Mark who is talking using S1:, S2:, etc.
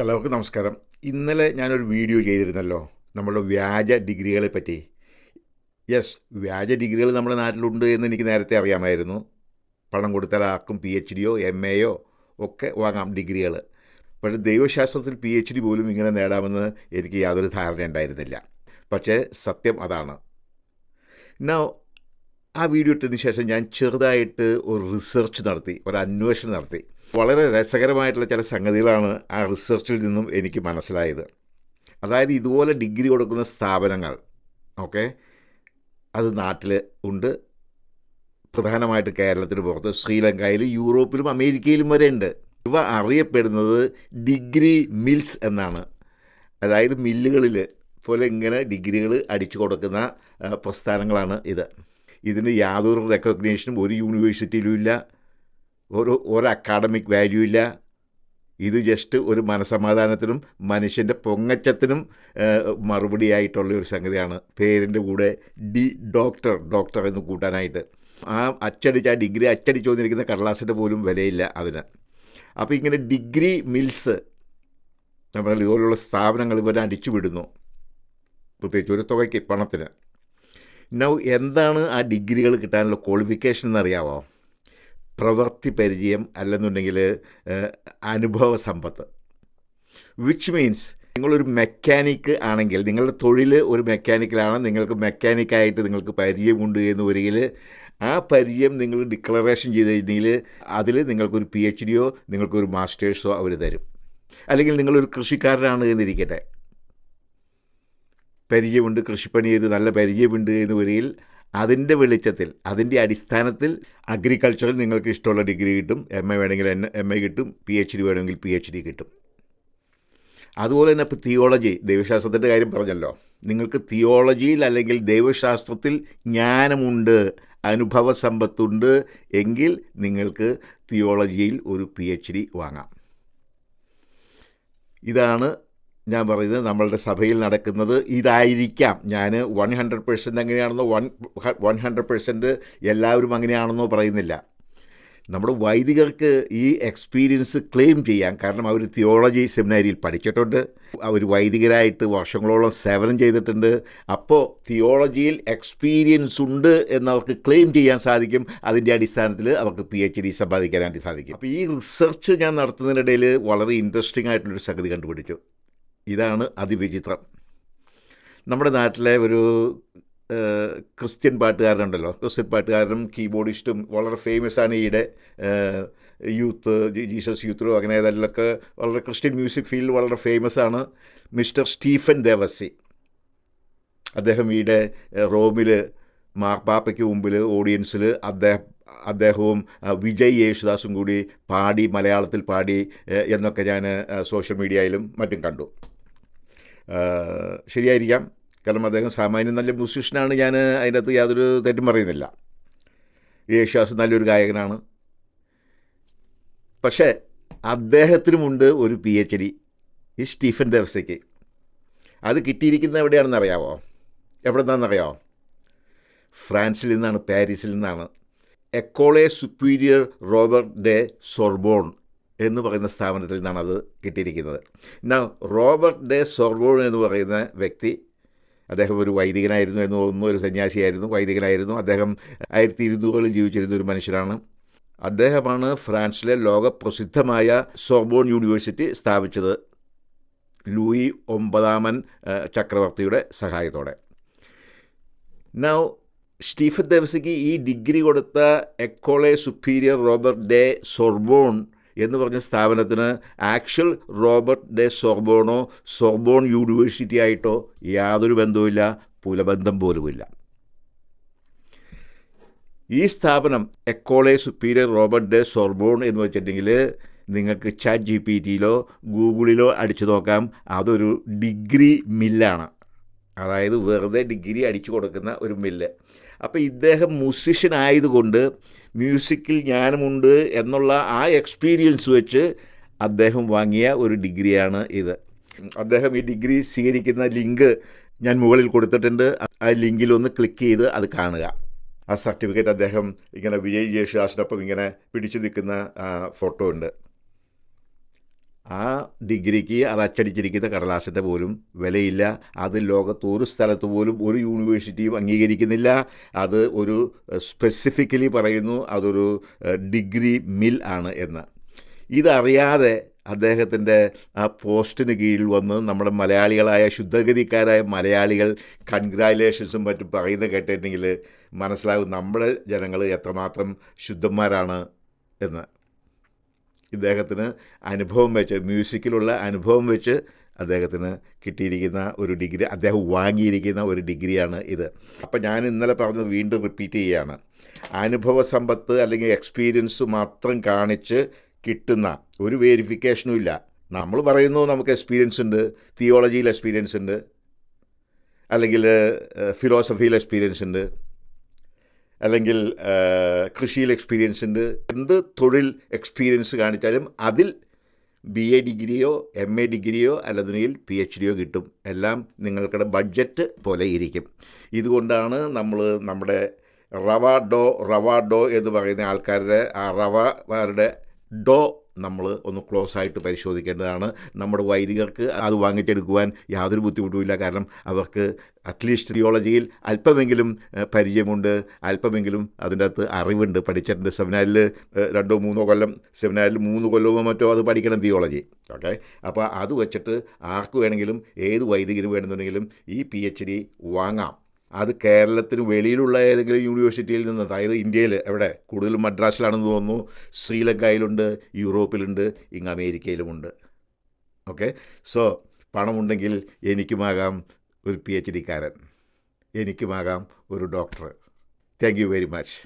S1: എല്ലാവർക്കും നമസ്കാരം. ഇന്നലെ ഞാനൊരു വീഡിയോ ചെയ്തിരുന്നല്ലോ നമ്മളുടെ വ്യാജ ഡിഗ്രികളെ പറ്റി. യെസ് വ്യാജ ഡിഗ്രികൾ നമ്മുടെ നാട്ടിലുണ്ട് എന്ന് എനിക്ക് നേരത്തെ അറിയാമായിരുന്നു. പണം കൊടുത്താൽ ആർക്കും പി എച്ച് ഡിയോ എം എയോ ഒക്കെ വാങ്ങാം ഡിഗ്രികൾ. പക്ഷേ ദൈവശാസ്ത്രത്തിൽ പി എച്ച് ഡി പോലും ഇങ്ങനെ നേടാമെന്ന് എനിക്ക് യാതൊരു ധാരണ ഉണ്ടായിരുന്നില്ല പക്ഷേ സത്യം അതാണ്. നോ ആ വീഡിയോ ഇട്ടതിന് ശേഷം ഞാൻ ചെറുതായിട്ട് ഒരു റിസർച്ച് നടത്തി ഒരു അന്വേഷണം നടത്തി. വളരെ രസകരമായിട്ടുള്ള ചില സംഗതികളാണ് ആ റിസർച്ചിൽ നിന്നും എനിക്ക് മനസ്സിലായത്. അതായത് ഇതുപോലെ ഡിഗ്രി കൊടുക്കുന്ന സ്ഥാപനങ്ങൾ ഓക്കെ അത് നാട്ടിൽ ഉണ്ട്. പ്രധാനമായിട്ട് കേരളത്തിന് പുറത്ത് ശ്രീലങ്കയിലും യൂറോപ്പിലും അമേരിക്കയിലും വരെ ഉണ്ട്. ഇവ അറിയപ്പെടുന്നത് ഡിഗ്രി മിൽസ് എന്നാണ്. അതായത് മില്ലുകളിൽ പോലെ ഇങ്ങനെ ഡിഗ്രികൾ അടിച്ചു കൊടുക്കുന്ന പ്രസ്ഥാനങ്ങളാണ് ഇത്. ഇതിന് യാതൊരു റെക്കഗ്നേഷനും ഒരു യൂണിവേഴ്സിറ്റിയിലും ഇല്ല. ഒരു ഒരു അക്കാഡമിക് വാല്യൂ ഇല്ല. ഇത് ജസ്റ്റ് ഒരു മനസമാധാനത്തിനും മനുഷ്യന്റെ പൊങ്ങച്ചത്തിനും മറുപടിയായിട്ടുള്ള ഒരു സംഗതിയാണ്. പേരിന്റെ കൂടെ ഡി ഡോക്ടർ ഡോക്ടർ എന്ന് കൂട്ടാനായിട്ട്. ആ അച്ചടിച്ച് ആ ഡിഗ്രി അച്ചടിച്ചു വന്നിരിക്കുന്ന കടലാസിന്റെ പോലും വിലയില്ല അതിന്. അപ്പോൾ ഇങ്ങനെ ഡിഗ്രി മിൽസ് നമ്മൾ ഇതുപോലുള്ള സ്ഥാപനങ്ങൾ ഇവരെ അടിച്ചു വിടുന്നു. പ്രത്യേകിച്ച് ഒരു തുകയ്ക്ക് പണത്തിന്. നൗ എന്താണ് ആ ഡിഗ്രികൾ കിട്ടാനുള്ള ക്വാളിഫിക്കേഷൻ എന്നറിയാമോ പ്രവൃത്തി പരിചയം അല്ലെന്നുണ്ടെങ്കിൽ അനുഭവ സമ്പത്ത്. വിച്ച് മീൻസ് നിങ്ങളൊരു മെക്കാനിക്ക് ആണെങ്കിൽ നിങ്ങളുടെ തൊഴിൽ ഒരു മെക്കാനിക്കലാണ് നിങ്ങൾക്ക് മെക്കാനിക്കായിട്ട് നിങ്ങൾക്ക് പരിചയമുണ്ട് എന്ന് വരികിൽ ആ പരിചയം നിങ്ങൾ ഡിക്ലറേഷൻ ചെയ്ത് കഴിഞ്ഞെങ്കിൽ അതിൽ നിങ്ങൾക്കൊരു പി എച്ച് ഡിയോ നിങ്ങൾക്കൊരു മാസ്റ്റേഴ്സോ അവർ തരും. അല്ലെങ്കിൽ നിങ്ങളൊരു കൃഷിക്കാരനാണ് എന്നിരിക്കട്ടെ. പരിചയമുണ്ട് കൃഷിപ്പണി ചെയ്ത് നല്ല പരിചയമുണ്ട് എന്ന് വരിയിൽ അതിന്റെ വെളിച്ചത്തിൽ അതിന്റെ അടിസ്ഥാനത്തിൽ അഗ്രികൾച്ചറിൽ നിങ്ങൾക്ക് ഇഷ്ടമുള്ള ഡിഗ്രി കിട്ടും എം എ വേണമെങ്കിൽ എം എ കിട്ടും പി എച്ച് ഡി വേണമെങ്കിൽ പി എച്ച് ഡി കിട്ടും. അതുപോലെ തന്നെ ഇപ്പോൾ തിയോളജി ദൈവശാസ്ത്രത്തിന്റെ കാര്യം പറഞ്ഞല്ലോ. നിങ്ങൾക്ക് തിയോളജിയിൽ അല്ലെങ്കിൽ ദൈവശാസ്ത്രത്തിൽ ജ്ഞാനമുണ്ട് അനുഭവ സമ്പത്തുണ്ട് എങ്കിൽ നിങ്ങൾക്ക് തിയോളജിയിൽ ഒരു പി എച്ച് ഡി വാങ്ങാം. ഇതാണ് ഞാൻ പറയുന്നത് നമ്മളുടെ സഭയിൽ നടക്കുന്നത് ഇതായിരിക്കാം. ഞാൻ വൺ ഹൺഡ്രഡ് പെർസെന്റ് അങ്ങനെയാണെന്നോ വൺ വൺ ഹൺഡ്രഡ് പെർസെന്റ് എല്ലാവരും അങ്ങനെയാണെന്നോ പറയുന്നില്ല. നമ്മുടെ വൈദികർക്ക് ഈ എക്സ്പീരിയൻസ് ക്ലെയിം ചെയ്യാം കാരണം അവർ തിയോളജി സെമിനാരിയിൽ പഠിച്ചിട്ടുണ്ട്. അവർ വൈദികരായിട്ട് വർഷങ്ങളോളം സേവനം ചെയ്തിട്ടുണ്ട്. അപ്പോൾ തിയോളജിയിൽ എക്സ്പീരിയൻസ് ഉണ്ട് എന്നവർക്ക് ക്ലെയിം ചെയ്യാൻ സാധിക്കും. അതിന്റെ അടിസ്ഥാനത്തിൽ അവർക്ക് പി എച്ച് ഡി സമ്പാദിക്കാനായിട്ട് സാധിക്കും. അപ്പോൾ ഈ റിസർച്ച് ഞാൻ നടത്തുന്നതിനിടയിൽ വളരെ ഇൻട്രസ്റ്റിംഗ് ആയിട്ടുള്ളൊരു സംഗതി കണ്ടുപിടിച്ചു. ഇതാണ് അതിവിചിത്രം. നമ്മുടെ നാട്ടിലെ ഒരു ക്രിസ്ത്യൻ പാട്ടുകാരനുണ്ടല്ലോ. ക്രിസ്ത്യൻ പാട്ടുകാരനും കീബോർഡിസ്റ്റും വളരെ ഫേമസ് ആണ് ഈയിടെ യൂത്ത് ജീസസ് യൂത്തിലോ അങ്ങനെ ഏതെങ്കിലുമൊക്കെ വളരെ ക്രിസ്ത്യൻ മ്യൂസിക് ഫീൽഡ് വളരെ ഫേമസ് ആണ് മിസ്റ്റർ സ്റ്റീഫൻ ദേവസി. അദ്ദേഹം ഈയിടെ റോമിൽ മാർപ്പാപ്പയ്ക്ക് മുമ്പിൽ ഓഡിയൻസിൽ അദ്ദേഹം അദ്ദേഹവും വിജയ് യേശുദാസും കൂടി പാടി മലയാളത്തിൽ പാടി എന്നൊക്കെ ഞാൻ സോഷ്യൽ മീഡിയയിലും മറ്റും കണ്ടു. ശരിയായിരിക്കാം. കാരണം അദ്ദേഹം സാമാന്യം നല്ല മ്യൂസിഷ്യനാണ് ഞാൻ അതിനകത്ത് യാതൊരു തെറ്റും പറയുന്നില്ല. യേശുദാസ് നല്ലൊരു ഗായകനാണ്. പക്ഷേ അദ്ദേഹത്തിനുമുണ്ട് ഒരു പി എച്ച് ഡി ഈ സ്റ്റീഫൻ ദേവസയ്ക്ക് അത് കിട്ടിയിരിക്കുന്നത് എവിടെയാണെന്ന് അറിയാവോ? എവിടെ നിന്നാണെന്നറിയാമോ ഫ്രാൻസിൽ നിന്നാണ് പാരീസിൽ നിന്നാണ്. Ecole superior Robert de Sorbonne എന്ന് പറയുന്ന സ്ഥാപനത്തിൽ നിന്നാണ് അത് കിട്ടിയിരിക്കുന്നത്. എന്നാൽ റോബർട്ട് ഡെ സോർബോൺ എന്ന് പറയുന്ന വ്യക്തി അദ്ദേഹം ഒരു വൈദികനായിരുന്നു എന്ന് തോന്നുന്നു ഒരു സന്യാസിയായിരുന്നു വൈദികനായിരുന്നു. അദ്ദേഹം ആയിരത്തി ഇരുന്നൂറുകളിൽ ജീവിച്ചിരുന്ന ഒരു മനുഷ്യനാണ്. അദ്ദേഹമാണ് ഫ്രാൻസിലെ ലോകപ്രസിദ്ധമായ സോർബോൺ യൂണിവേഴ്സിറ്റി സ്ഥാപിച്ചത്. ലൂയി ഒമ്പതാമൻ ചക്രവർത്തിയുടെ സഹായത്തോടെ. നൗ സ്റ്റീഫൻ ദേവസിക്ക് ഈ ഡിഗ്രി കൊടുത്ത Ecole superior Robert de Sorbonne എന്ന് പറഞ്ഞ സ്ഥാപനത്തിന് ആക്ച്വൽ റോബർട്ട് ഡെ സോർബോണോ സോർബോൺ യൂണിവേഴ്സിറ്റി ആയിട്ടോ യാതൊരു ബന്ധവുമില്ല പുലബന്ധം പോലുമില്ല. ഈ സ്ഥാപനം Ecole superior Robert de Sorbonne എന്ന് വെച്ചിട്ടുണ്ടെങ്കിൽ നിങ്ങൾക്ക് ചാറ്റ് ജി പി ടിയിലോ ഗൂഗിളിലോ അടിച്ചു നോക്കാം. അതൊരു ഡിഗ്രി മില്ലാണ്. അതായത് വെറുതെ ഡിഗ്രി അടിച്ചു കൊടുക്കുന്ന ഒരു മില്ല്. അപ്പോൾ ഇദ്ദേഹം മ്യൂസിഷ്യൻ ആയതുകൊണ്ട് മ്യൂസിക്കിൽ ജ്ഞാനമുണ്ട് എന്നുള്ള ആ എക്സ്പീരിയൻസ് വെച്ച് അദ്ദേഹം വാങ്ങിയ ഒരു ഡിഗ്രിയാണ് ഇത്. അദ്ദേഹം ഈ ഡിഗ്രി സ്വീകരിക്കുന്ന ലിങ്ക് ഞാൻ മുകളിൽ കൊടുത്തിട്ടുണ്ട്. ആ ലിങ്കിൽ ഒന്ന് ക്ലിക്ക് ചെയ്ത് അത് കാണുക. ആ സർട്ടിഫിക്കറ്റ് അദ്ദേഹം ഇങ്ങനെ വിജയ് യേശുദാസിനൊപ്പം ഇങ്ങനെ പിടിച്ചു നിൽക്കുന്ന ഫോട്ടോ ഉണ്ട്. ആ ഡിഗ്രിക്ക് അത് അച്ചടിച്ചിരിക്കുന്ന കടലാസിന്റെ പോലും വിലയില്ല. അത് ലോകത്ത് ഒരു സ്ഥലത്ത് പോലും ഒരു യൂണിവേഴ്സിറ്റിയും അംഗീകരിക്കുന്നില്ല. അത് ഒരു സ്പെസിഫിക്കലി പറയുന്നു അതൊരു ഡിഗ്രി മിൽ ആണ് എന്ന്. ഇതറിയാതെ അദ്ദേഹത്തിന്റെ ആ പോസ്റ്റിന് കീഴിൽ വന്ന് നമ്മുടെ മലയാളികളായ ശുദ്ധഗതിക്കാരായ മലയാളികൾ കൺഗ്രാലേഷൻസും മറ്റും പറയുന്നത് കേട്ടിട്ടുണ്ടെങ്കിൽ മനസ്സിലാകും നമ്മുടെ ജനങ്ങൾ എത്രമാത്രം ശുദ്ധന്മാരാണ് എന്ന്. ഇദ്ദേഹത്തിന് അനുഭവം വെച്ച് മ്യൂസിക്കിലുള്ള അനുഭവം വെച്ച് അദ്ദേഹത്തിന് കിട്ടിയിരിക്കുന്ന ഒരു ഡിഗ്രി അദ്ദേഹം വാങ്ങിയിരിക്കുന്ന ഒരു ഡിഗ്രിയാണ് ഇത്. അപ്പോൾ ഞാൻ ഇന്നലെ പറഞ്ഞത് വീണ്ടും റിപ്പീറ്റ് ചെയ്യുകയാണ് അനുഭവ സമ്പത്ത് അല്ലെങ്കിൽ എക്സ്പീരിയൻസ് മാത്രം കാണിച്ച് കിട്ടുന്ന ഒരു വേരിഫിക്കേഷനും ഇല്ല. നമ്മൾ പറയുന്നു നമുക്ക് എക്സ്പീരിയൻസ് ഉണ്ട് തിയോളജിയിൽ എക്സ്പീരിയൻസ് ഉണ്ട് അല്ലെങ്കിൽ ഫിലോസഫിയിൽ എക്സ്പീരിയൻസ് ഉണ്ട്. അല്ലെങ്കിൽ കൃഷിയിൽ എക്സ്പീരിയൻസ് ഉണ്ട്. എന്ത് തൊഴിൽ എക്സ്പീരിയൻസ് കാണിച്ചാലും അതിൽ ബി എ ഡിഗ്രിയോ എം എ ഡിഗ്രിയോ അല്ലെങ്കിൽ പി എച്ച് ഡിയോ കിട്ടും. എല്ലാം നിങ്ങൾക്കുടെ ബഡ്ജറ്റ് പോലെ ഇരിക്കും. ഇതുകൊണ്ടാണ് നമ്മൾ നമ്മുടെ റവ ഡോ റവ ഡോ എന്ന് പറയുന്ന ആൾക്കാരുടെ ആ റവയുടെ ഡോ നമ്മൾ ഒന്ന് ക്ലോസ് ആയിട്ട് പരിശോധിക്കേണ്ടതാണ്. നമ്മുടെ വൈദികർക്ക് അത് വാങ്ങിച്ചെടുക്കുവാൻ യാതൊരു ബുദ്ധിമുട്ടുമില്ല. കാരണം അവർക്ക് അറ്റ്ലീസ്റ്റ് തിയോളജിയിൽ അല്പമെങ്കിലും പരിചയമുണ്ട്. അല്പമെങ്കിലും അതിന്റെ അകത്ത് അറിവുണ്ട്. പഠിച്ചിട്ടുണ്ട്. സെമിനാരിൽ രണ്ടോ മൂന്നോ കൊല്ലം സെമിനാരിൽ മൂന്ന് കൊല്ലമോ മറ്റോ അത് പഠിക്കണം തിയോളജി. ഓക്കെ? അപ്പോൾ അത് വെച്ചിട്ട് ആർക്ക് വേണമെങ്കിലും ഏത് വൈദികന് വേണമെന്നുണ്ടെങ്കിലും ഈ പി എച്ച് ഡി വാങ്ങാം. അത് കേരളത്തിന് വെളിയിലുള്ള ഏതെങ്കിലും യൂണിവേഴ്സിറ്റിയിൽ നിന്ന് അതായത് ഇന്ത്യയിൽ എവിടെ കൂടുതലും മദ്രാസിലാണെന്ന് തോന്നുന്നു ശ്രീലങ്കയിലുണ്ട് യൂറോപ്പിലുണ്ട് ഇങ്ങ് അമേരിക്കയിലുമുണ്ട്. ഓക്കെ സോ പണമുണ്ടെങ്കിൽ എനിക്കുമാകാം ഒരു പി എച്ച് ഡിക്കാരൻ എനിക്കുമാകാം ഒരു doctor thank you very much